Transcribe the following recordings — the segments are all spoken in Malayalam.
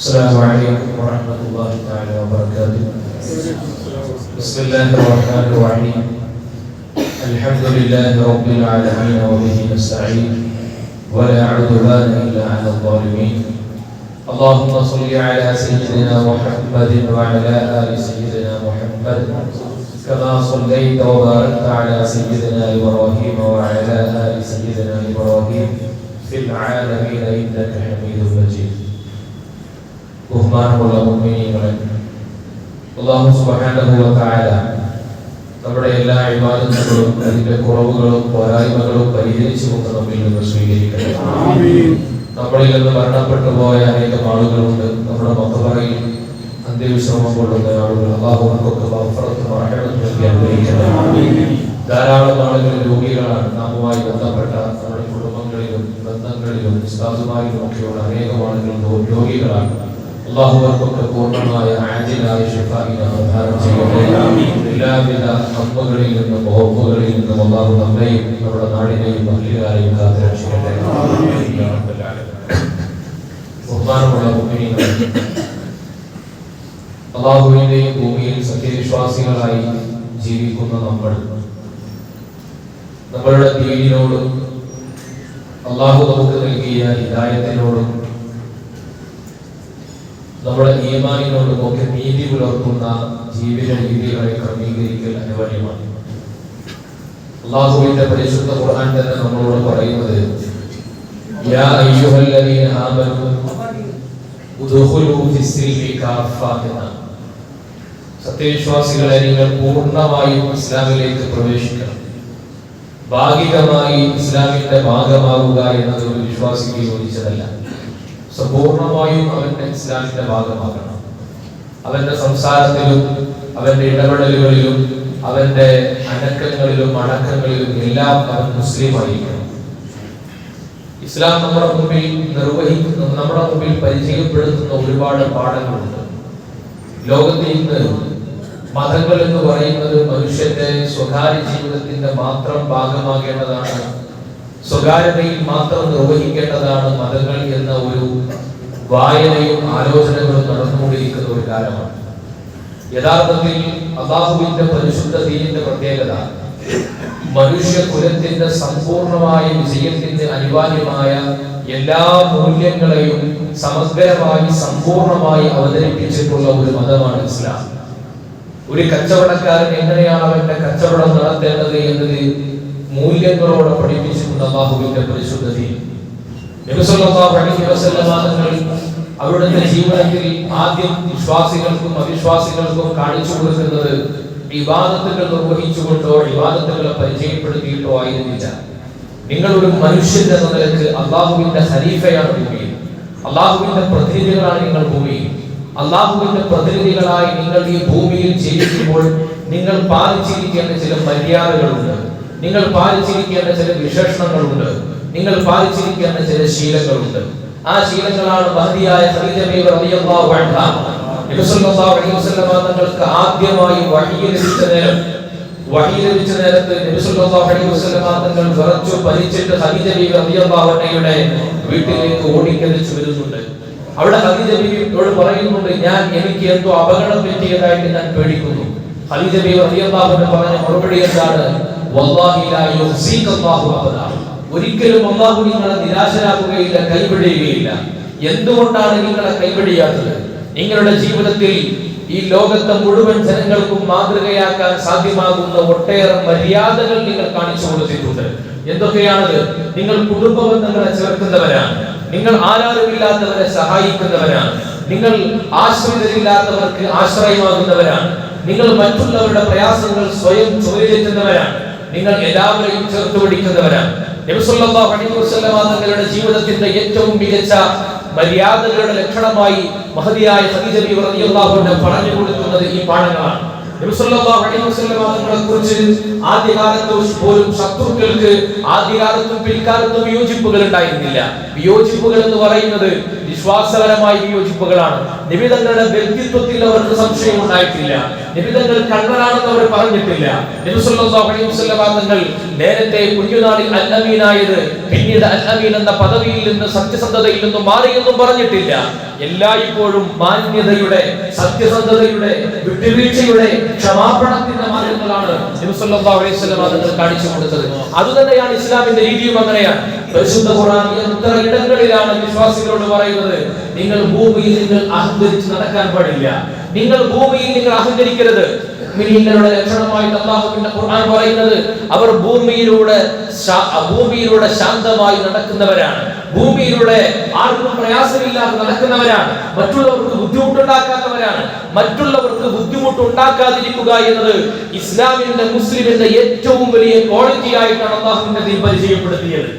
السلام عليكم ورحمة الله تعالى وبركاته. بسم الله الرحمن الرحيم. الحمد لله رب العالمين وبه نستعين ولا عدوان إلا على الظالمين. اللهم صل على سيدنا محمد وعلى آل سيدنا محمد. كما صليت وباركت على سيدنا إبراهيم وعلى آل سيدنا إبراهيم في العالمين إنك حميد مجيد. ബഹുമാനമുള്ള സുബ്ഹാനഹു വ തആല നമ്മുടെ എല്ലാ ഇബാദത്തുകളും അതിന്റെ കുറവുകളും പോരായ്മകളും പരിഹരിച്ചു കൊണ്ട് നമ്മിൽ നിന്ന് സ്വീകരിക്കട്ടെ. നമ്മളിൽ നിന്ന് മരണപ്പെട്ടു പോയ അനേകം ആളുകളുണ്ട്. നമ്മുടെ മക്കളറയിൽ അന്ത്യവിശ്രമം കൊള്ളുന്ന ആളുകൾ അള്ളാഹുക്കൊക്കെ ധാരാളം ആളുകൾ രോഗികളാണ്. നാമുമായി ബന്ധപ്പെട്ട നമ്മുടെ കുടുംബങ്ങളിലും ബന്ധങ്ങളിലും ഉസ്താദുമാരിലും ഒക്കെയുള്ള അനേകം ആളുകൾ രോ- രോഗികളാണ് അള്ളാഹുവർക്കൊക്കെ പൂർണമായ ആജിലായ എല്ലാവിധ നന്മകളിൽ നിന്നും ബഹുമകളിൽ നിന്നും അള്ളാഹു നമ്മെയും നമ്മുടെ നാടിനെയും മഹിളാരെയും കാത്തുരക്ഷിക്കട്ടെ ബഹുമാനമുള്ള മുഅ്മിനീങ്ങളെ, അള്ളാഹുവിന്റെയും ഭൂമിയിൽ സത്യവിശ്വാസികളായി ജീവിക്കുന്ന നമ്മൾ നമ്മളുടെ ദീനിനോടും അള്ളാഹു നമുക്ക് നൽകിയ ഹിദായത്തിനോടും നമ്മുടെ ഈമാനിനോടും ഒക്കെ നീതി പുലർത്തുന്ന ജീവിത രീതികളെ ക്രമീകരിക്കൽ അനിവാര്യമാണ്. അള്ളാഹുവിന്റെ പരിശുദ്ധ ഖുർആൻ തന്നെ നമ്മളോട് പറയുന്നത് യാ അയ്യുഹല്ലദീന ആമനൂ ഉദ്ഖുലൂ ഫിസ്സിൽമി കാഫ സത്യവിശ്വാസികളെ നിങ്ങൾ പൂർണമായും ഇസ്ലാമിലേക്ക് പ്രവേശിക്കണം. ഭാഗികമായി ഇസ്ലാമിന്റെ ഭാഗമാവുക എന്നത് ഒരു വിശ്വാസിക്ക് യോജിച്ചതല്ല. സമ്പൂർണമായും അവന്റെ ഇസ്ലാമിന്റെ ഭാഗമാകണം. അവന്റെ സംസാരത്തിലും അവന്റെ ഇടപെടലുകളിലും അവന്റെ അനക്കങ്ങളിലും അടക്കങ്ങളിലും എല്ലാം അവൻ മുസ്ലിം ആയിരിക്കണം. ഇസ്ലാം നമ്മുടെ മുമ്പിൽ നിർവഹിക്കുന്ന നമ്മുടെ മുമ്പിൽ പരിചയപ്പെടുത്തുന്ന ഒരുപാട് പാഠങ്ങളുണ്ട്. ലോകത്ത് ഇന്ന് മതങ്ങൾ എന്ന് പറയുന്നത് മനുഷ്യന്റെ സ്വകാര്യ ജീവിതത്തിന്റെ മാത്രം ഭാഗമാകേണ്ടതാണ് സ്വകാര്യതയിൽ മാത്രം നിർവഹിക്കേണ്ടതാണ് മതങ്ങൾ എന്ന ഒരു വായനയും ആലോചനകളും നടന്നുകൊണ്ടിരിക്കുന്ന ഒരു കാലമാണ്. യഥാർത്ഥത്തിൽ അള്ളാഹുവിന്റെ പരിശുദ്ധ ദീനിന്റെ പ്രത്യേകത മനുഷ്യ കുലത്തിന്റെ സമ്പൂർണമായ വിജയത്തിന്റെ അനിവാര്യമായ എല്ലാ മൂല്യങ്ങളെയും സമഗ്രമായി സമ്പൂർണമായി അവതരിപ്പിച്ചിട്ടുള്ള ഒരു മതമാണ് ഇസ്ലാം. ഒരു കച്ചവടക്കാരൻ എങ്ങനെയാണ് അവന്റെ കച്ചവടം നടത്തേണ്ടത് എന്നത് മൂല്യങ്ങളോടെ പഠിപ്പിച്ചിട്ടുണ്ട് അള്ളാഹുവിന്റെ പരിശുദ്ധതയിൽ അവരുടെ ജീവിതത്തിൽ ആദ്യം വിശ്വാസികൾക്കും അവിശ്വാസികൾക്കും കാണിച്ചു കൊടുക്കുന്നത് വിവാദത്തുകൾ നിർവഹിച്ചുകൊണ്ടോ വിവാദത്തുകളെ പരിചയപ്പെടുത്തിയിട്ടോ ആയിരുന്നില്ല. നിങ്ങൾ ഒരു മനുഷ്യൻ എന്ന നിലയ്ക്ക് അള്ളാഹുവിന്റെ ഖലീഫയാണ് ഭൂമിയിൽ അള്ളാഹുവിന്റെ പ്രതിനിധികളാണ് നിങ്ങൾ ഭൂമിയിൽ അള്ളാഹുവിന്റെ പ്രതിനിധികളായി നിങ്ങൾ ഈ ഭൂമിയിൽ ജീവിക്കുമ്പോൾ നിങ്ങൾ പാലിച്ചിരിക്കേണ്ട ചില മര്യാദകളുണ്ട്. നിങ്ങൾ പാലിച്ചിരിക്കേണ്ട ചില വിശേഷണങ്ങളുണ്ട്. നിങ്ങൾ പാലിച്ചിരിക്കേണ്ട ചില ശീലങ്ങളുണ്ട്. ആ ശീലങ്ങളാണ് മഹതിയായ തങ്ങൾക്ക് ആദ്യമായി വഹി ലഭിച്ച നേരം. വഹി ലഭിച്ച നേരത്ത് തങ്ങൾ വിറച്ചു പരിച്ചിട്ട് ഖദീജ ബീവി അൻഹയുടെ വീട്ടിലേക്ക് ഓടിക്കലിച്ചു വരുന്നുണ്ട്. അവിടെ ബീവിയോട് പറയുന്നുണ്ട് ഞാൻ എനിക്ക് എന്തോ അപകടം പറ്റിയതായിട്ട് ഞാൻ പേടിക്കുന്നു. ഖദീജ ബീവി അൻഹ പറഞ്ഞ മറുപടി എന്താണ്? ഒരിക്കലും അള്ളാഹു നിങ്ങളെ നിരാശരാക്കുകയില്ല കൈവിടുകയില്ല. എന്തുകൊണ്ടാണ് നിങ്ങളെ കൈപിടിയാത്തത് നിങ്ങളുടെ ജീവിതത്തിൽ ഈ ലോകത്തെ മുഴുവൻ ജനങ്ങൾക്കും മാതൃകയാക്കാൻ സാധ്യമാകുന്ന ഒട്ടേറെ മര്യാദകൾ നിങ്ങൾ കാണിച്ചു കൊടുത്തിട്ടുണ്ട്. എന്തൊക്കെയാണത്? നിങ്ങൾ കുടുംബ ബന്ധങ്ങളെ ചേർക്കുന്നവരാണ്. നിങ്ങൾ ആരാരുമില്ലാത്തവരെ സഹായിക്കുന്നവരാണ്. നിങ്ങൾ ആശ്രിതരില്ലാത്തവർക്ക് ആശ്രയമാകുന്നവരാണ്. നിങ്ങൾ മറ്റുള്ളവരുടെ പ്രയാസങ്ങൾ സ്വയം ചുമലിലെത്തുന്നവരാണ് നിങ്ങൾ എല്ലാവരെയും ചേർത്ത് പിടിക്കുന്നവരാണ്. തങ്ങളുടെ ജീവിതത്തിന്റെ ഏറ്റവും മികച്ച മര്യാദകളുടെ ലക്ഷണമായി മഹതിയായ പറഞ്ഞു കൊടുക്കുന്നത് ഈ പാഠങ്ങളാണ്. കുറിച്ച് ആദ്യകാലത്ത് പോലും ശത്രുക്കൾക്ക് ആദ്യകാലത്തും പിൽക്കാലത്തും യോജിപ്പുകൾ ഉണ്ടായിരുന്നില്ല. വിയോജിപ്പുകൾ എന്ന് പറയുന്നത് വിശ്വാസപരമായ വിയോജിപ്പുകളാണ്. നിബിതങ്ങളുടെ വ്യക്തിത്വത്തിൽ അവർക്ക് സംശയം ഉണ്ടായിട്ടില്ല. നിബിതങ്ങൾ കണ്ണനാണെന്ന് അവർ പറഞ്ഞിട്ടില്ല. വസല്ലം നേരത്തെ കുഞ്ഞുനാളിൽ അല്ലമീനായത് പിന്നീട് അല്ലമീൻ എന്ന പദവിയിൽ നിന്ന് സത്യസന്ധതയിൽ നിന്നും മാറിയെന്നും പറഞ്ഞിട്ടില്ല. എല്ലായ്പ്പോഴും മാന്യതയുടെ സത്യസന്ധതയുടെ വിട്ടുവീഴ്ചയുടെ ക്ഷമാപണത്തിന്റെ മാർഗങ്ങളാണ് വസല്ലം കാണിച്ചു കൊടുത്തത്. അതുതന്നെയാണ് ഇസ്ലാമിന്റെ രീതിയും അങ്ങനെയാണ്. പരിശുദ്ധ ഖുർആൻ എത്ര ഇടങ്ങളിലാണ് വിശ്വാസികളോട് പറയുന്നത് നിങ്ങൾ ഭൂമിയിൽ നിങ്ങൾ അഹങ്കരിച്ച് നടക്കാൻ പാടില്ല. നിങ്ങൾ ഭൂമിയിൽ നിങ്ങൾ അഹങ്കരിക്കരുത്. മുഅ്മിനീങ്ങളുടെ ലക്ഷണമായിട്ട് അള്ളാഹുവിന്റെ ഖുർആൻ പറയുന്നത് അവർ ഭൂമിയിലൂടെ ഭൂമിയിലൂടെ ശാന്തമായി നടക്കുന്നവരാണ്. ഭൂമിയിലൂടെ ആർക്കും പ്രയാസമില്ലാതെ നടക്കുന്നവരാണ്. മറ്റുള്ളവർക്ക് ബുദ്ധിമുട്ടുണ്ടാക്കാത്തവരാണ്. മറ്റുള്ളവർക്ക് ബുദ്ധിമുട്ട് ഉണ്ടാക്കാതിരിക്കുക എന്നത് ഇസ്ലാമിന്റെ മുസ്ലിമിന്റെ ഏറ്റവും വലിയ ക്വാളിറ്റി ആയിട്ടാണ് അള്ളാഹുവിന്റെ ദീൻ പരിചയപ്പെടുത്തിയത്.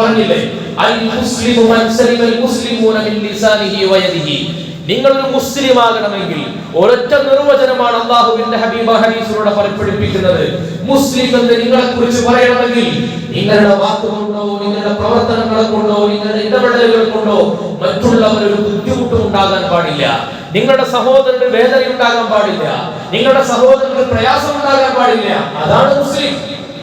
പറഞ്ഞില്ലേ? അൽ മുസ്ലിമു മൻ സലിമൽ മുസ്ലിമൂന മിൻ ലിസാനിഹി വയദിഹി നിങ്ങൾ ഒരു മുസ്ലിം ആകണമെങ്കിൽ ഒരൊറ്റ നിർവചനമാണ് അള്ളാഹുവിന്റെ ഹബീബ ഹദീസിലൂടെ പഠിപ്പിക്കുന്നത് മുസ്ലിം എന്ന് നിങ്ങളെ കുറിച്ച് പറയണമെങ്കിൽ നിങ്ങളുടെ വാക്കുകൊണ്ടോ നിങ്ങളുടെ പ്രവർത്തനങ്ങളെ കൊണ്ടോ നിങ്ങളുടെ ഇടപെടലുകൾ കൊണ്ടോ മറ്റുള്ളവർ ഒരു ബുദ്ധിമുട്ടും ഉണ്ടാകാൻ പാടില്ല. നിങ്ങളുടെ സഹോദരന് വേദന ഉണ്ടാകാൻ പാടില്ല. നിങ്ങളുടെ സഹോദരന് പ്രയാസം ഉണ്ടാകാൻ പാടില്ല. അതാണ് മുസ്ലിം.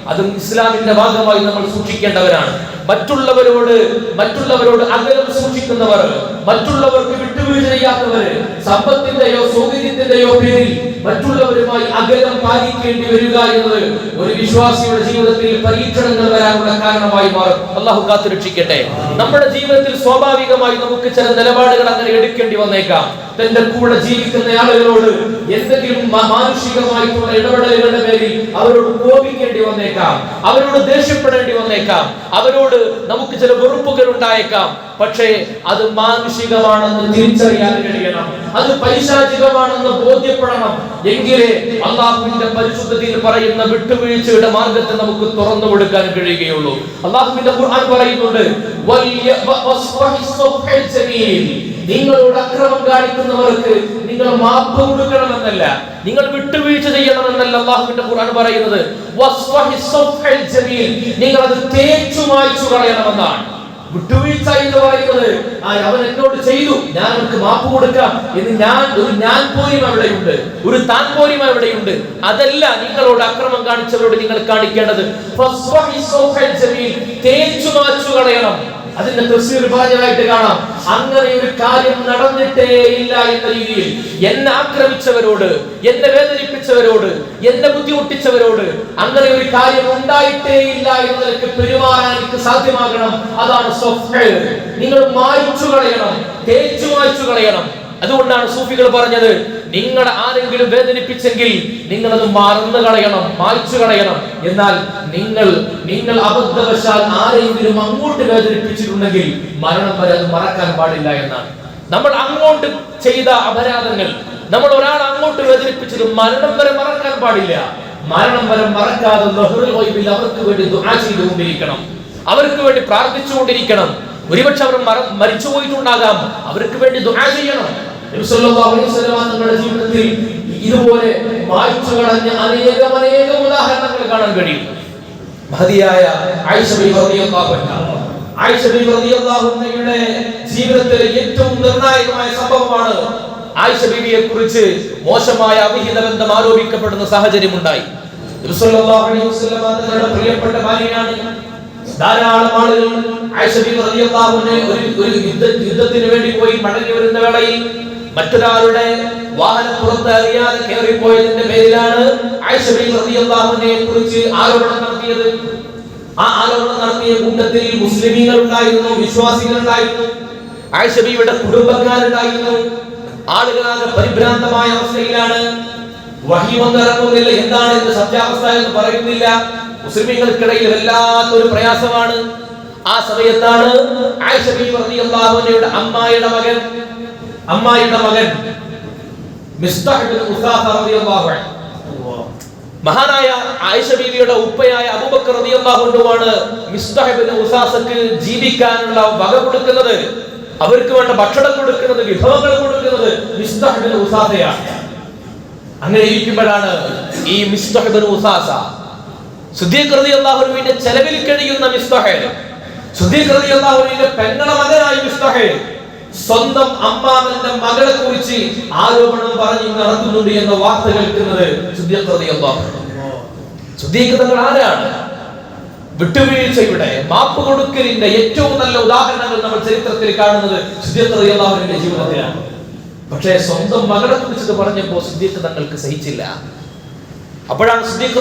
അതും ഇസ്ലാമിന്റെ ഭാഗമായി നമ്മൾ സൂക്ഷിക്കേണ്ടവരാണ്. മറ്റുള്ളവരോട് മറ്റുള്ളവരോട് അകലം സൂക്ഷിക്കുന്നവർ മറ്റുള്ളവർക്ക് വിട്ടുവീഴ്ച ചെയ്യാത്തവര് സമ്പത്തിന്റെയോ സൗകര്യത്തിന്റെയോ പേരിൽ മറ്റുള്ളവരുമായി അകലം പാലിക്കേണ്ടി വരിക എന്നത് ഒരു വിശ്വാസിയുടെ ജീവിതത്തിൽ പരീക്ഷണങ്ങൾ വരാനുള്ള കാരണമായി മാറും. അള്ളാഹു കാത്തുരക്ഷിക്കട്ടെ. നമ്മുടെ ജീവിതത്തിൽ സ്വാഭാവികമായി നമുക്ക് ചില നിലപാടുകൾ അങ്ങനെ എടുക്കേണ്ടി വന്നേക്കാം. തന്റെ കൂടെ ജീവിക്കുന്ന ആളുകളോട് എന്തെങ്കിലും മാനുഷികമായിട്ടുള്ള ഇടപെടലുകളുടെ പേരിൽ അവരോട് കോപിക്കേണ്ടി വന്നേക്കാം. അവരോട് ദേഷ്യപ്പെടേണ്ടി വന്നേക്കാം. അവരോട് നമുക്ക് ചില വെറുപ്പുകൾ ഉണ്ടായേക്കാം പക്ഷേ അത് മാനുഷികമാണെന്ന് തിരിച്ചറിയാൻ കഴിയണം. അത് പൈശാചികമാണെന്ന് ബോധ്യപ്പെടണം. എങ്കിലേ അള്ളാഹുവിന്റെ പരിശുദ്ധത്തിൽ പറയുന്ന വിട്ടുവീഴ്ചയുടെ മാർഗത്തെ നമുക്ക് തുറന്നു കൊടുക്കാൻ കഴിയുകയുള്ളൂ. അള്ളാഹുവിന്റെ ഖുർആൻ പറയുന്നുണ്ട്. നിങ്ങളോട് അക്രമം കാണിക്കുന്നവർക്ക് നിങ്ങൾ മാപ്പ് കൊടുക്കണമെന്നല്ല നിങ്ങൾ വിട്ടുവീഴ്ച ചെയ്യണമെന്നല്ല അള്ളാഹുവിന്റെ ഖുർആൻ പറയുന്നത്. നിങ്ങൾ അത് തേച്ചു മായ്ച്ചു കളയണമെന്നാണ്. വിട്ടുവീഴ്ച എന്ന് പറയുന്നത് ആ അവൻ എന്നോട് ചെയ്തു. ഞാൻ അവർക്ക് മാപ്പ് കൊടുക്കാം എന്ന് ഞാൻ ഒരു ഞാൻ പോലും അവിടെയുണ്ട്. ഒരു താൻ പോലും അവിടെയുണ്ട്. അതല്ല നിങ്ങളോട് അക്രമം കാണിച്ചവരോട് നിങ്ങൾ കാണിക്കേണ്ടത്. തേച്ചു മാച്ചു കളയണം അതിന്റെ തഫ്സീർ പറഞ്ഞതായിട്ട് കാണാം. അങ്ങനെ ഒരു കാര്യം നടന്നിട്ടേ ഇല്ല എന്ന രീതിയിൽ എന്നെ ആക്രമിച്ചവരോട് എന്നെ വേദനിപ്പിച്ചവരോട് എന്നെ ബുദ്ധിമുട്ടിച്ചവരോട് അങ്ങനെ ഒരു കാര്യം ഉണ്ടായിട്ടേ ഇല്ല എന്നതിലേക്ക് പെരുമാറാൻ എനിക്ക് സാധ്യമാകണം. അതാണ് സ്വഫ്ഹ്. നിങ്ങൾ മായ്ച്ചു കളയണം തേച്ചു മായ്ച്ചു കളയണം. അതുകൊണ്ടാണ് സൂഫികൾ പറഞ്ഞത് നിങ്ങളെ ആരെങ്കിലും വേദനിപ്പിച്ചെങ്കിൽ നിങ്ങൾ അത് മറന്നു കളയണം മായ്ച്ചു കളയണം. എന്നാൽ നിങ്ങൾ നിങ്ങൾ അബദ്ധവശാൽ ആരെങ്കിലും അങ്ങോട്ട് വേദനിപ്പിച്ചിട്ടുണ്ടെങ്കിൽ മരണം വരെ അത് മറക്കാൻ പാടില്ല എന്നാണ്. നമ്മൾ അങ്ങോട്ട് ചെയ്ത അപരാധങ്ങൾ നമ്മൾ ഒരാൾ അങ്ങോട്ട് വേദനിപ്പിച്ചത് മരണം വരെ മറക്കാൻ പാടില്ല. മരണം വരെ മറക്കാതെ അവർക്ക് വേണ്ടി ദുആ ചെയ്തുകൊണ്ടിരിക്കണം. അവർക്ക് വേണ്ടി പ്രാർത്ഥിച്ചുകൊണ്ടിരിക്കണം. ഒരുപക്ഷെ അവർ മര മരിച്ചു പോയിട്ടുണ്ടാകാം അവർക്ക് വേണ്ടി ദുആ ചെയ്യണം. തങ്ങളുടെ ജീവിതത്തിൽ ഇതുപോലെ വായിച്ചു കളഞ്ഞ അനേകം അനേകം ഉദാഹരണങ്ങൾ കാണാൻ കഴിയും. മഹതിയായ ആയിഷ ആയിഷ ബിബി റളിയല്ലാഹു അൻഹയുടെ ജീവിതത്തിലെ ഏറ്റവും നിർണായകമായ സംഭവമാണ് ആയിഷ ബിബിയെ കുറിച്ച് മോശമായ അവിഹിത ബന്ധം ആരോപിക്കപ്പെടുന്ന സാഹചര്യം ഉണ്ടായി. നബി സല്ലല്ലാഹു അലൈഹി വസല്ലം തങ്ങളുടെ പ്രിയപ്പെട്ട ഭാര്യയാണ്. ധാരാളം ആളുകൾ ആയിഷ ബിബി ഒരു ഒരു യുദ്ധ യുദ്ധത്തിന് വേണ്ടി പോയി മടങ്ങി വരുന്ന വേളയിൽ മറ്റൊരാളുടെ വാഹനപ്പുറത്ത് അറിയാതെ കയറിപ്പോയതിന്റെ പേരിലാണ് കുറിച്ച് ആരോപണം നടത്തിയത്. ആ ആരോപണം നടത്തിയ കൂട്ടത്തിൽ മുസ്ലിമീങ്ങൾ ഉണ്ടായിരുന്നു വിശ്വാസികൾ ഉണ്ടായിരുന്നു ആയിഷ ബിയുടെ കുടുംബക്കാരുണ്ടായിരുന്നു. ആളുകളാകെ പരിഭ്രാന്തമായ അവസ്ഥയിലാണ്. വഹിയൊന്നും ഇറങ്ങുന്നില്ല. എന്താണ് ഇതിന്റെ സത്യാവസ്ഥ എന്ന് പറയുന്നില്ല. മുസ്ലിമീങ്ങൾക്കിടയിൽ വല്ലാത്തൊരു പ്രയാസമാണ്. ആ സമയത്താണ് ആയിഷ ബി റളിയല്ലാഹു അൻഹയുടെ അമ്മായിയുടെ മകൻ അമ്മായിയുടെ മകൻ മഹാനായ ആയിഷ ബീവിയുടെ ഉപ്പയായ അബൂബക്കർ റളിയല്ലാഹു അൻഹുവാണ് മിസ്താഹ് ഇബ്നു ഉസാസക്ക് ജീവിക്കാനുള്ള വക കൊടുക്കുന്നത്. അവർക്ക് വേണ്ട ഭക്ഷണം കൊടുക്കുന്നത് വിഭവങ്ങൾ കൊടുക്കുന്നത് മിസ്താഹ് ഇബ്നു ഉസാസയാണ് അങ്ങനെ ഇരിക്കുമ്പോഴാണ് ഈ മിസ്താഹ് ഉസാസ സിദ്ദീഖ് റളിയല്ലാഹു അൻഹുവിന്റെ ചെലവിൽ കഴിയുന്ന മിസ്താഹ്. സുദ്ദീഖ് റളിയല്ലാഹു അൻഹുവിന്റെ പെങ്ങളെ മകനായ മിസ്തഹ്. സ്വന്തം അമ്മാവന്റെ മകളെ കുറിച്ച് ആരോപണം പറഞ്ഞു നടത്തുന്നുണ്ട് എന്ന വാർത്ത കേൾക്കുന്നത് സുദ്ദീഖ് തങ്ങൾ ആരാണ്? വിട്ടുവീഴ്ചയുടെ മാപ്പ് കൊടുക്കലിന്റെ ഏറ്റവും നല്ല ഉദാഹരണങ്ങൾ നമ്മൾ ചരിത്രത്തിൽ കാണുന്നത് സുദ്ദീഖ് റളിയല്ലാഹു ജീവിതത്തിലാണ്. പക്ഷേ സ്വന്തം മകളെ കുറിച്ച് പറഞ്ഞപ്പോൾ സുദ്ദീഖ് തങ്ങൾക്ക് സഹിച്ചില്ല. അപ്പോഴാണ് സിദ്ദീഖ്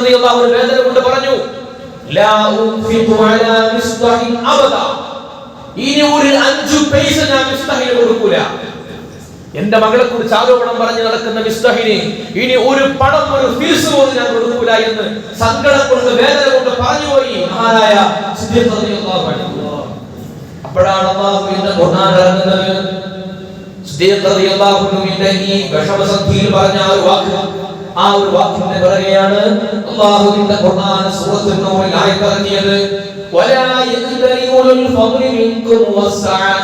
വേദന കൊണ്ട് പറഞ്ഞു ലാ അലാ ഇനി ഒരു അഞ്ചു പൈസ ഞാൻ മിസ്തഹിന് കൊടുക്കൂല. എന്റെ മകളെ കുറിച്ച് ആരോപണം പറഞ്ഞു നടക്കുന്ന മിസ്തഹിന് ഇനി ഒരു പണം ഒരു ഫീസ് പോലും ഞാൻ കൊടുക്കൂല എന്ന് സങ്കടം കൊണ്ട് വേദന കൊണ്ട് പറഞ്ഞുപോയി മഹാനായ അപ്പോഴാണ് അള്ളാഹുവിന്റെ ഖുർആൻ ഇറങ്ങുന്നത്. ഈ വിഷമസന്ധിയിൽ പറഞ്ഞ ആ ഒരു വാക്ക് ആ ഒരു വാക്കിന്റെ പറയുകയാണ് അള്ളാഹുവിന്റെ ഖുർആൻ സൂറത്തുൽ നൂറിൽ ആയത്തിറങ്ങിയത് ولا يأتل أولو الفضل منكم والسعة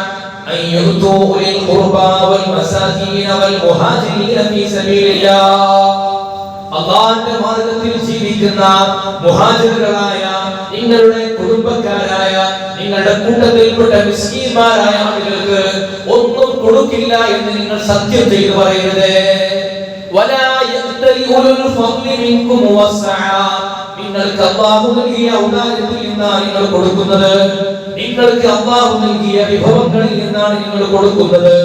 أن يؤتوا أولي القربى والمساكين والمهاجرين في سبيل الله അള്ളാഹിന്റെ മാർഗത്തിൽ ജീവിക്കുന്ന മുഹാജിറുകളായ നിങ്ങളുടെ കുടുംബക്കാരായ നിങ്ങളുടെ കൂട്ടത്തിൽപ്പെട്ട മിസ്കീന്മാരായ ആളുകൾക്ക് ഒന്നും കൊടുക്കില്ല എന്ന് നിങ്ങൾ സത്യം ചെയ്തു പറയരുത് ولا നിങ്ങൾക്ക് അള്ളാഹു നൽകിയ ഔദാര്യത്തിൽ നിന്നാണ് നിങ്ങൾ കൊടുക്കുന്നത്. നിങ്ങൾക്ക് അള്ളാഹു നൽകിയ വിഭവങ്ങളിൽ നിന്നാണ് നിങ്ങൾ കൊടുക്കുന്നത്.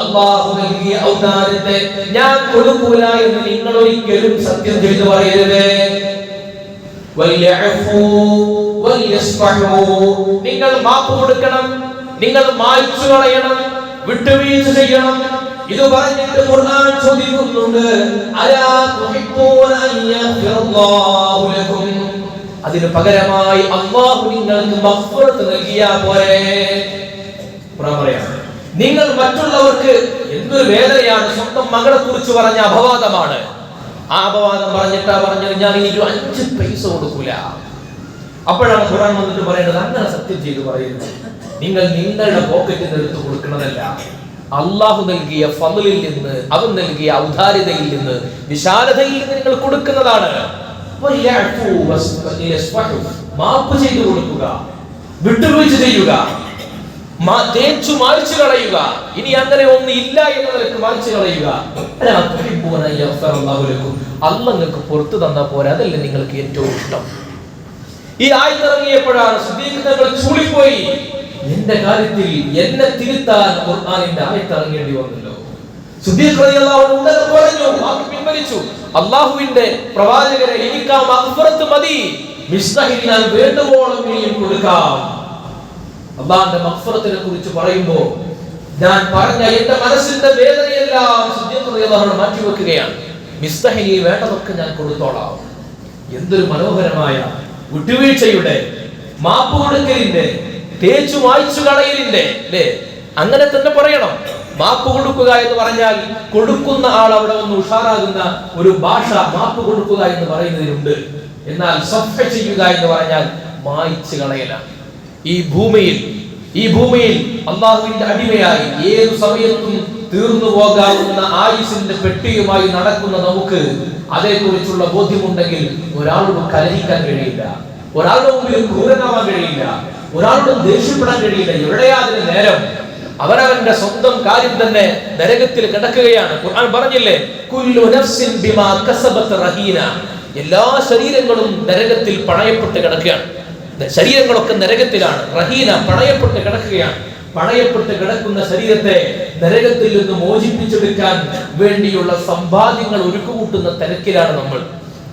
അള്ളാഹു നൽകിയ ഔദാര്യത്തെ ഞാൻ കൊടുക്കൂല എന്ന് നിങ്ങൾ ഒരിക്കലും സത്യം ചെയ്തു പറയരുത്. നിങ്ങൾ മാപ്പ് കൊടുക്കണം നിങ്ങൾ മായ്ച്ചു കളയണം വിട്ടുവീഴ്ച ചെയ്യണം ഇത് പറഞ്ഞിട്ട് ഖുർആൻ ചോദിക്കുന്നുണ്ട് അലാ തുഹിബ്ബൂന അൻ യഗ്ഫിറല്ലാഹു ലക്കും അതിന് പകരമായി അല്ലാഹു നിങ്ങൾക്ക് മഗ്ഫിറത്ത് നൽകിയാ പോരെ. ഖുർആൻ നിങ്ങൾ മറ്റുള്ളവർക്ക് എന്തൊരു വേദനയാണ് സ്വന്തം മകളെ കുറിച്ച് പറഞ്ഞ അപവാദമാണ്. ആ അപവാദം പറഞ്ഞിട്ടാ പറഞ്ഞത് ഞാൻ ഇനി ഒരു അഞ്ച് പൈസ കൊടുക്കൂല. അപ്പോഴാണ് ഖുർആൻ വന്നിട്ട് പറയേണ്ടത് അങ്ങനെ സത്യം ചെയ്തു പറയുന്നത് നിങ്ങൾ നിങ്ങളുടെ പോക്കറ്റിൽ നിന്ന് എടുത്ത് കൊടുക്കുന്നതല്ല അള്ളാഹു നൽകിയ ഫലിൽ നിന്ന് അവൻ നൽകിയ ഔദാര്യതയിൽ നിന്ന് വിശാലതയിൽ നിന്ന് നിങ്ങൾ കൊടുക്കുന്നതാണ്. മാപ്പ് ചെയ്തു കൊടുക്കുക വിട്ടുവീഴ്ച ചെയ്യുക തേച്ചു മായ്ച്ചു കളയുക ഇനി അങ്ങനെ ഒന്നും ഇല്ല എന്ന നിലയ്ക്ക് മായ്ച്ചു കളയുക. അല്ല നിങ്ങൾക്ക് പുറത്തു തന്നാ പോരാ അതല്ലേ നിങ്ങൾക്ക് ഏറ്റവും ഇഷ്ടം. ഈ ആയത്തിറങ്ങിയപ്പോഴാണ് സിദ്ദീഖ് തങ്ങൾ ചൂളിപ്പോയി. എന്റെ കാര്യത്തിൽ എന്നെ തിരുത്താൻ ഖുർആനിന്റെ വന്നല്ലോ. റളിയല്ലാഹു അൻഹു ഉടനെ പറഞ്ഞു പിൻവലിച്ചു. അള്ളാഹുവിന്റെ പ്രവാചകരെ എനിക്ക് ആ മഗ്ഫിറത്ത് മതി. മിസ്തഹിന് ഞാൻ വേണ്ടുവോളം ഇനിയും കൊടുക്കാം. അള്ളാഹിന്റെ മഗ്ഫിറത്തിനെ കുറിച്ച് പറയുമ്പോൾ ഞാൻ പറഞ്ഞ എന്റെ മനസ്സിന്റെ വേദനയെല്ലാം സിദ്ദീഖ് മാറ്റിവെക്കുകയാണ് മിസ്തഹിനി വേണ്ടതൊക്കെ ഞാൻ കൊടുത്തോളാം. എന്തൊരു മനോഹരമായ വിട്ടുവീഴ്ചയുടെ മാപ്പ് കൊടുക്കലിന്റെ തേച്ചു മായ്ച്ചു കളയലിന്റെ അല്ലേ? അങ്ങനെ തന്നെ പറയണം. മാപ്പ് കൊടുക്കുക എന്ന് പറഞ്ഞാൽ കൊടുക്കുന്ന ആൾ അവിടെ വന്ന് ഉഷാറാകുന്ന ഒരു ഭാഷ മാപ്പ് കൊടുക്കുക എന്ന് പറയുന്നതിനുണ്ട്. എന്നാൽ സഫ ചെയ്യുക എന്ന് പറഞ്ഞാൽ മായ്ച്ചു കളയലാണ്. ഈ ഭൂമിയിൽ ഈ ഭൂമിയിൽ അള്ളാഹുവിന്റെ അടിമയായി ഏതു സമയത്തും തീർന്നു പോകാവുന്ന ആയുസിന്റെ പെട്ടിയുമായി നടക്കുന്ന നമുക്ക് അതേക്കുറിച്ചുള്ള ബോധ്യമുണ്ടെങ്കിൽ ഒരാളോട് കലഹിക്കാൻ കഴിയില്ല. ഒരാളുടെ മുമ്പിൽ ക്രൂരനാവാൻ കഴിയില്ല. ഒരാളോട് ദേഷ്യപ്പെടാൻ കഴിയില്ല. എവിടെയാ അതിന് നേരം? അവനവന്റെ സ്വന്തം കാര്യം തന്നെ നരകത്തിൽ കിടക്കുകയാണ്. ഖുർആൻ പറഞ്ഞില്ലേ കുല്ലു നഫ്സിൻ ബിമാ കസബത്ത് റഹീന. എല്ലാ ശരീരങ്ങളും നരകത്തിൽ പണയപ്പെട്ട് കിടക്കുകയാണ്. ശരീരങ്ങളൊക്കെ നരകത്തിലാണ്. റഹീന പണയപ്പെട്ട് കിടക്കുകയാണ്. പണയപ്പെട്ട് കിടക്കുന്ന ശരീരത്തെ നരകത്തിൽ നിന്ന് മോചിപ്പിച്ചെടുക്കാൻ വേണ്ടിയുള്ള സമ്പാദ്യങ്ങൾ ഒരുക്കുകൂട്ടുന്ന തിരക്കിലാണ് നമ്മൾ.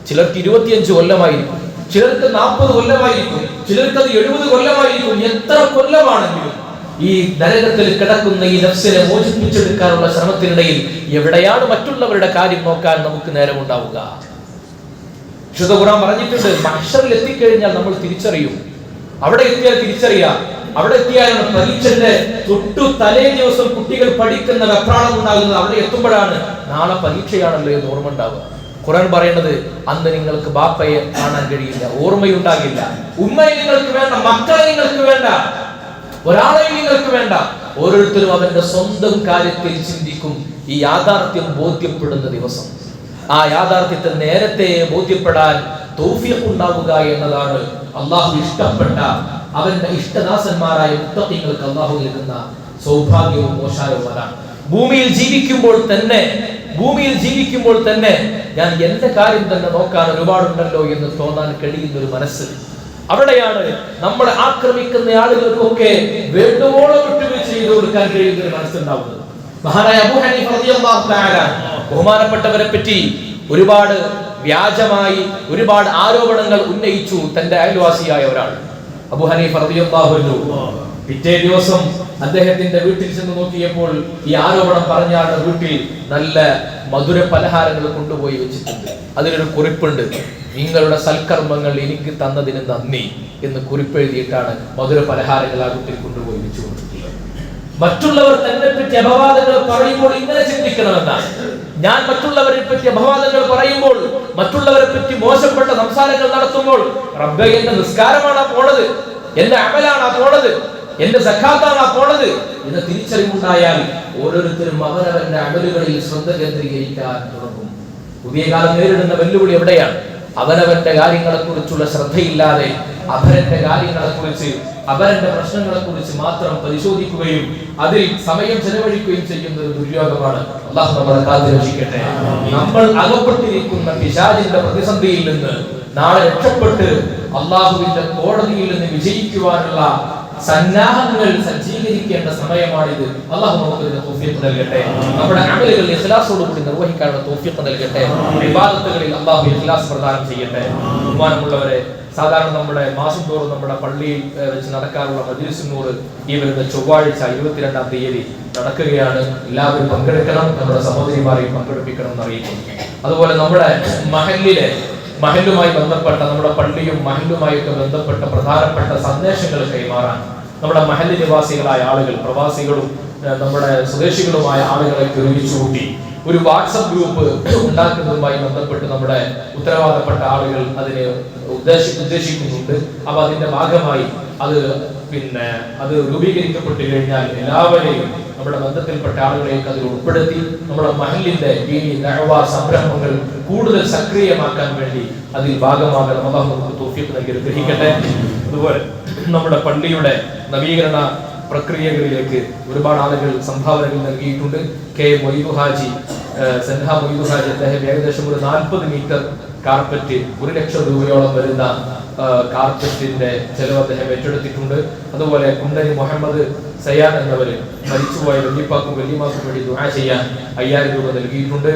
ചിലർക്ക് ഇരുപത്തിയഞ്ച് കൊല്ലമായിരിക്കും. ചിലർക്ക് നാൽപ്പത് കൊല്ലമായിരിക്കും ചിലർക്ക് അത് എഴുപത് കൊല്ലമായിരിക്കും എത്ര കൊല്ലമാണെങ്കിലും ഈ നരകത്തിൽ കിടക്കുന്ന ഈ നഫ്സിനെ മോചിപ്പിച്ചെടുക്കാനുള്ള ശ്രമത്തിനിടയിൽ എവിടെയാണ് മറ്റുള്ളവരുടെ കാര്യം നോക്കാൻ നമുക്ക് നേരമുണ്ടാവുക? വിശുദ്ധ ഖുർആൻ പറഞ്ഞിട്ടുണ്ട് മഷറിൽ എത്തിക്കഴിഞ്ഞാൽ നമ്മൾ തിരിച്ചറിയും. അവിടെ എത്തിയാൽ തിരിച്ചറിയാം. അവിടെ എത്തിയാലാണ് പരീക്ഷന്റെ തൊട്ടു തലേ ദിവസം കുട്ടികൾ പഠിക്കുന്ന വെപ്രാളം ഉണ്ടാകുന്നത്. അവിടെ എത്തുമ്പോഴാണ് നാളെ പരീക്ഷയാണല്ലോ എന്ന് ഓർമ്മ ഉണ്ടാവുക. ഖുർആൻ പറയുന്നത് അന്ന് നിങ്ങൾക്ക് ബാപ്പയെ കാണാൻ കഴിയില്ല ഓർമ്മയുണ്ടാകില്ല. ഉമ്മയെ നിങ്ങൾക്ക് വേണ്ട മക്കളെ നിങ്ങൾക്ക് വേണ്ട ഒരാളെയും നിങ്ങൾക്ക് വേണ്ട. ഓരോരുത്തരും അവന്റെ സ്വന്തം കാര്യത്തിൽ ചിന്തിക്കും. ഈ യാഥാർത്ഥ്യം ബോധ്യപ്പെടുന്ന ദിവസം. ആ യാഥാർത്ഥ്യത്തെ നേരത്തെ ബോധ്യപ്പെടാൻ ഉണ്ടാവുക എന്നതാണ് അള്ളാഹു ഇഷ്ടപ്പെട്ട അവന്റെ ഇഷ്ടദാസന്മാരായ മുത്തങ്ങൾക്ക് അള്ളാഹു നൽകുന്ന സൗഭാഗ്യവും മോശാരവുമാണ് ഭൂമിയിൽ ജീവിക്കുമ്പോൾ തന്നെ ഭൂമിയിൽ ജീവിക്കുമ്പോൾ തന്നെ ഞാൻ എന്റെ കാര്യം തന്നെ നോക്കാൻ ഒരുപാടുണ്ടല്ലോ എന്ന് തോന്നാൻ കഴിയുന്ന ഒരു മനസ്സ്. അവിടെയാണ് നമ്മളെ ആക്രമിക്കുന്ന ആളുകൾക്കൊക്കെ വേണ്ടുവോളം വിട്ടുവീഴ്ച ചെയ്തു കൊടുക്കാൻ കഴിയുന്ന ഒരു മനസ്സുണ്ടാവുന്നത്. മഹാനായ അബൂ ബഹുമാനപ്പെട്ടവരെ പറ്റി ഒരുപാട് വ്യാജമായി ഒരുപാട് ആരോപണങ്ങൾ ഉന്നയിച്ചു തന്റെ അയൽവാസിയായ ഒരാൾ. അബൂ ഹനീഫ പിറ്റേ ദിവസം അദ്ദേഹത്തിന്റെ വീട്ടിൽ ചെന്ന് നോക്കിയപ്പോൾ ഈ ആരോപണം പറഞ്ഞാണ് വീട്ടിൽ നല്ല മധുര പലഹാരങ്ങൾ കൊണ്ടുപോയി വെച്ചിട്ടുണ്ട്. അതിലൊരു കുറിപ്പുണ്ട്. നിങ്ങളുടെ സൽക്കർമ്മങ്ങൾ എനിക്ക് തന്നതിന് നന്ദി എന്ന് കുറിപ്പെഴുതിയിട്ടാണ് മധുര പലഹാരങ്ങൾ ആ വീട്ടിൽ കൊണ്ടുപോയി വെച്ചു മറ്റുള്ളവർ തന്നെ പറ്റി അപവാദങ്ങൾ പറയുമ്പോൾ ഇങ്ങനെ ചിന്തിക്കണമെന്നാണ്. ഞാൻ മറ്റുള്ളവരെ പറ്റി അപവാദങ്ങൾ പറയുമ്പോൾ മറ്റുള്ളവരെ പറ്റി മോശപ്പെട്ട സംസാരങ്ങൾ നടത്തുമ്പോൾ റബ്ബെ എന്റെ നിസ്കാരമാണ് ആ പോണത്. എന്റെ അമലാണ് ആ പോണത്. എന്റെ സഖാത്താണ് ആ പോണത് എന്ന തിരിച്ചറിവുണ്ടായാൽ ഓരോരുത്തരും അവനവന്റെ അമലുകളിൽ ശ്രദ്ധ കേന്ദ്രീകരിക്കാൻ തുടങ്ങും. പുതിയ കാലം നേരിടുന്ന വെല്ലുവിളി എവിടെയാണ്? അവനവന്റെ കാര്യങ്ങളെ കുറിച്ചുള്ള ശ്രദ്ധയില്ലാതെ അവരന്റെ കാര്യങ്ങളെ കുറിച്ച് അവരന്റെ പ്രശ്നങ്ങളെ കുറിച്ച് മാത്രം പരിശോധിക്കുകയും അതിൽ സമയം ചെലവഴിക്കുകയും ചെയ്യുന്ന ഒരു ദുര്യോഗമാണ്. അള്ളാഹു നമ്മൾ അകപ്പെട്ടിരിക്കുന്ന പിശാചിന്റെ പ്രതിസന്ധിയിൽ നിന്ന് നാളെ രക്ഷപ്പെട്ട് അള്ളാഹുവിന്റെ കോടതിയിൽ നിന്ന് വിജയിക്കുവാനുള്ള സന്നാഹങ്ങൾ സജ്ജീകരിക്കേണ്ട സമയമാണിത്. അള്ളാഹു നമുക്ക് നൽകട്ടെ. നമ്മുടെ അമലുകൾ ഇഖ്ലാസോടുകൂടി നിർവഹിക്കാനുള്ള തൗഫീഖ് നൽകട്ടെ. വിവാദത്തുകളിൽ അള്ളാഹു ഇഖ്ലാസ് പ്രദാനം ചെയ്യട്ടെ. ബഹുമാനമുള്ളവരെ സാധാരണ നമ്മുടെ മാസം തോറും നമ്മുടെ പള്ളിയിൽ വെച്ച് നടക്കാറുള്ള മജ്ലിസുന്നൂർ ഈ വരുന്ന ചൊവ്വാഴ്ച ഇരുപത്തിരണ്ടാം തീയതി നടക്കുകയാണ്. എല്ലാവരും പങ്കെടുക്കണം. നമ്മുടെ സഹോദരിമാരെയും പങ്കെടുപ്പിക്കണം എന്ന് അറിയിക്കുന്നു അതുപോലെ നമ്മുടെ മഹലിലെ മഹലുമായി ബന്ധപ്പെട്ട നമ്മുടെ പള്ളിയും മഹലുമായൊക്കെ ബന്ധപ്പെട്ട പ്രധാനപ്പെട്ട സന്ദേശങ്ങൾ കൈമാറാൻ നമ്മുടെ മഹൽ നിവാസികളായ ആളുകൾ പ്രവാസികളും നമ്മുടെ സ്വദേശികളുമായ ആളുകളെ ഒരുമിച്ച് ഒരു വാട്സപ്പ് ഗ്രൂപ്പ് ഉണ്ടാക്കുന്നതുമായി ബന്ധപ്പെട്ട് നമ്മുടെ ഉത്തരവാദപ്പെട്ട ആളുകൾ അതിന് ഉദ്ദേശി ഉദ്ദേശിക്കുന്നുണ്ട്. അപ്പൊ അതിന്റെ ഭാഗമായി അത് പിന്നെ അത് രൂപീകരിക്കപ്പെട്ടു കഴിഞ്ഞാൽ എല്ലാവരെയും നമ്മുടെ ബന്ധത്തിൽപ്പെട്ട ആളുകളെയൊക്കെ അതിൽ ഉൾപ്പെടുത്തി നമ്മുടെ മഹലിന്റെ ഈ ദഅവ സംരംഭങ്ങൾ കൂടുതൽ സക്രിയമാക്കാൻ വേണ്ടി അതിൽ ഭാഗമാകണം. അള്ളാഹു നമുക്ക് തൗഫീഖ് നൽകി ഗ്രഹിക്കട്ടെ അതുപോലെ നമ്മുടെ പള്ളിയുടെ നവീകരണ പ്രക്രിയകളിലേക്ക് ഒരുപാട് ആളുകൾ സംഭാവനകൾ നൽകിയിട്ടുണ്ട്. കെ. മൊയ്തു ഹാജി സെൻഹ മൊയ്തു ഹാജി അദ്ദേഹം ഏകദേശം ഒരു നാൽപ്പത് മീറ്റർ കാർപ്പറ്റ് ഒരു ലക്ഷം രൂപയോളം വരുന്ന കാർപ്പറ്റിന്റെ ചെലവ് അദ്ദേഹം ഏറ്റെടുത്തിട്ടുണ്ട്. അതുപോലെ കുണ്ടരി മുഹമ്മദ് സയാൻ എന്നവര് മരിച്ചുപോയ വല്യപ്പാക്കും വല്യമാക്കും വേണ്ടി ദുആ ചെയ്യാൻ അയ്യായിരം രൂപ നൽകിയിട്ടുണ്ട്.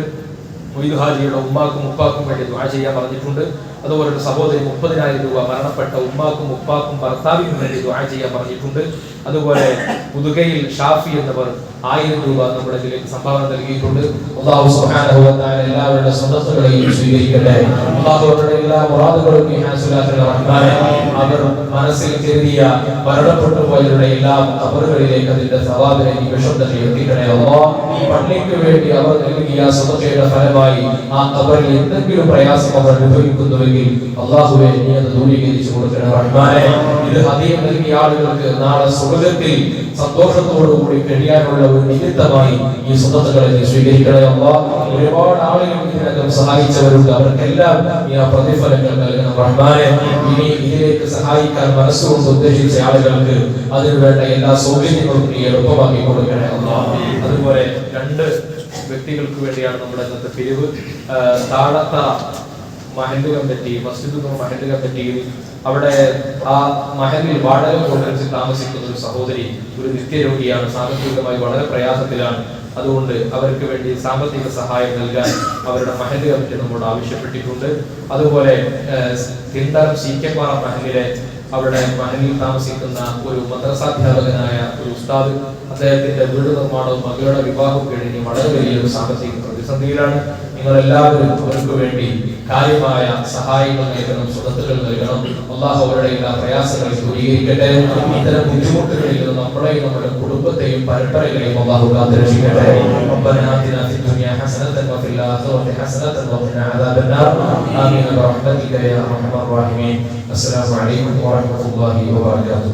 മൊയ്തു ഹാജിയുടെ ഉമ്മാക്കും ഉപ്പാക്കും വേണ്ടി ദുആ ചെയ്യാൻ പറഞ്ഞിട്ടുണ്ട്. അതുപോലെ ഒരു സഹോദരി മുപ്പതിനായിരം രൂപ മരണപ്പെട്ട ഉമ്മാക്കും ഉപ്പാക്കും ഭർത്താവിനും വേണ്ടി ദുആ ചെയ്യാൻ പറഞ്ഞിട്ടുണ്ട്. അതുപോലെ പുതുകയിൽ ഷാഫി എന്നവർ ആയിരം രൂപ നമ്മുടെ ഇതിലേക്ക് സംഭാവന നൽകിയിട്ടുണ്ട്. അള്ളാഹു സുബ്ഹാനഹു വ തആല എല്ലാവരുടെ സ്വന്തത്തുകളെയും സ്വീകരിക്കട്ടെ. അള്ളാഹു അവരുടെ എല്ലാ മുറാദുകളും ഈ റഹ്മാനെ അവർ മനസ്സിൽ കരുതിയ മരണപ്പെട്ടു പോയവരുടെ എല്ലാ കബറുകളിലേക്ക് അതിന്റെ സവാബിനെ നീ വിശുദ്ധത എത്തിക്കണേ അള്ളാഹ് ഈ പള്ളിക്ക് വേണ്ടി അവർ നൽകിയ സ്വതക്കയുടെ ഫലമായി ആ കബറിൽ എന്തെങ്കിലും പ്രയാസം അവർ അനുഭവിക്കുന്നുവെങ്കിൽ അള്ളാഹുവെ നീ അത് ദൂരീകരിച്ചു കൊടുക്കണേ റഹ്മാനെ. ഇത് ഹദീം നൽകിയ ആളുകൾക്ക് നാളെ സ്വർഗത്തിൽ സന്തോഷത്തോടു കൂടി കഴിയാനുള്ള ഒരു നിമിത്തമായി ഈ സ്വന്തത്തുകളെ സ്വീകരിക്കണേ അള്ളാഹ് ഒരുപാട് ആളുകൾ ഇതിനകം സഹായിച്ചവരുണ്ട്. അവർക്കെല്ലാം ഈ ആ പ്രതിഫലങ്ങൾ നൽകണം. റഹ്മാനെ ഇനി ഇതിലേക്ക് സഹായിക്കാൻ മനസ്സുകൊണ്ട് ഉദ്ദേശിച്ച ആളുകൾക്ക് അതിനു വേണ്ട എല്ലാ സൗകര്യങ്ങളും നീ എളുപ്പമാക്കി കൊടുക്കണേ അള്ളാഹ് അതുപോലെ രണ്ട് വ്യക്തികൾക്ക് വേണ്ടിയാണ് നമ്മുടെ ഇന്നത്തെ പിരിവ്. താഴത്തറ മഹല്ല് കമ്മിറ്റി മസ്ജിദ് മഹല്ല് കമ്മിറ്റിയിൽ അവിടെ ആ മഹലിൽ വാടക കൊടുത്ത് താമസിക്കുന്ന ഒരു സഹോദരി ഒരു നിത്യരോഗിയാണ് സാമ്പത്തികമായി വളരെ പ്രയാസത്തിലാണ്. അതുകൊണ്ട് അവർക്ക് വേണ്ടി സാമ്പത്തിക സഹായം നൽകാൻ അവരുടെ മഹല്ല് കമ്മിറ്റി നമ്മോട് ആവശ്യപ്പെട്ടിട്ടുണ്ട്. അതുപോലെ തിണ്ടം സീക്കപ്പാറ മഹലിലെ അവിടെ മഹലിൽ താമസിക്കുന്ന ഒരു മദ്രസാധ്യാപകനായ ഒരു ഉസ്താദ് അദ്ദേഹത്തിന്റെ വീട് നിർമ്മാണവും മകളുടെ വിവാഹവും കഴിഞ്ഞ് വളരെ വലിയൊരു സാമ്പത്തിക പ്രതിസന്ധിയിലാണ്. നിങ്ങളെല്ലാവരും അവർക്ക് വേണ്ടി കാര്യമായ സഹായങ്ങൾ നൽകണം സ്വതത്തുകൾ നൽകണം അള്ളാഹു അവരുടെ എല്ലാ പ്രയാസങ്ങളെ ദൂരീകരിക്കട്ടെ ഇത്തരം ബുദ്ധിമുട്ടുകളിൽ നിന്ന് നമ്മളെയും നമ്മുടെ കുടുംബത്തെയും പരമ്പരകളെയും അള്ളാഹു കാത്തുരക്ഷിക്കട്ടെ ربنا آتنا في الدنيا حسنة وفي الآخرة حسنة وقنا عذاب النار آمين برحمتك يا أرحم الراحمين السلام عليكم ورحمة الله وبركاته